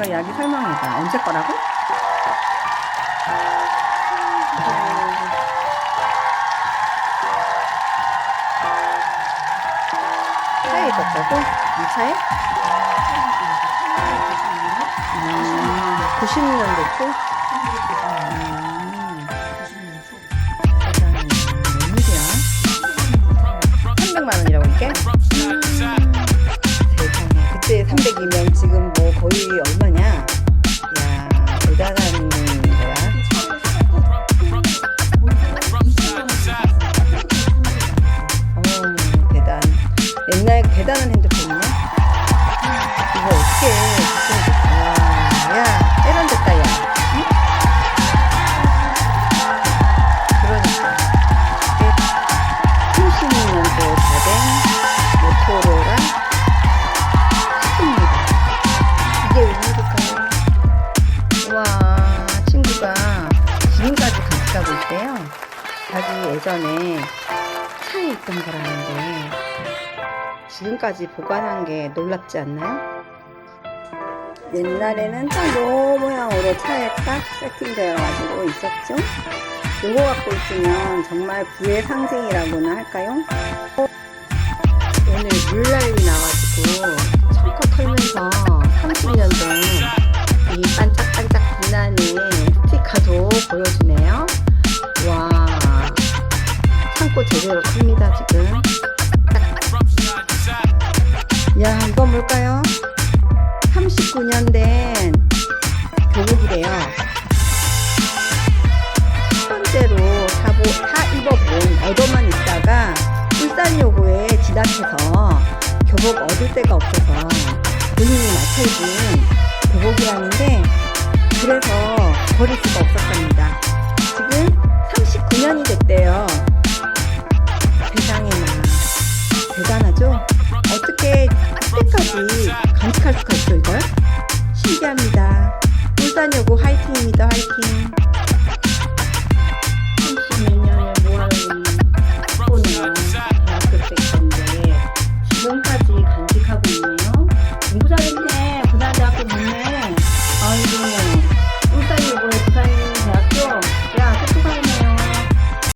이거 이야기 설명해봐. 언제 거라고? 차에 있었다고? 이 차에? 음, 90년대 초? 핸드폰이네. 이거 어떻게 해? 와, 야, 세련됐다, 야. 응? 그러니까. 이게 30년도 다된 모토로라 칩입니다. 이게 웬일일까요? 와, 친구가 지금까지 같이 가고 있대요. 자기 예전에 차에 있던 거라는데 지금까지 보관한 게 놀랍지 않나요? 옛날에는 딱 요 모양으로 차에 딱 세팅되어 가지고 있었죠. 요거 갖고 있으면 정말 부의 상징이라고나 할까요? 오늘 물난리 나가지고 철컥 털면서 30년 전 이 반짝반짝 빛나는 스티커도 보여주네요. 와, 창고 제대로 큽니다, 지금. 39년 된 교복이래요. 첫 번째로 사보, 사 입어본 얻어만 있다가 울산요구에 지닥해서 교복 얻을 데가 없어서 본인이 맞춰 입은 교복이라는데 그래서 버릴 수가 없었답니다. 지금 39년이 됐대요. 세상에나 대단하죠? 어떻게 10대까지 간직할 수가 있어 이걸? 신기합니다. 울산여고 화이팅입니다 화이팅. 몇년에 모아놓은 학번이나 대학교 때 건데 지금까지 간직하고 있네요. 공부 잘했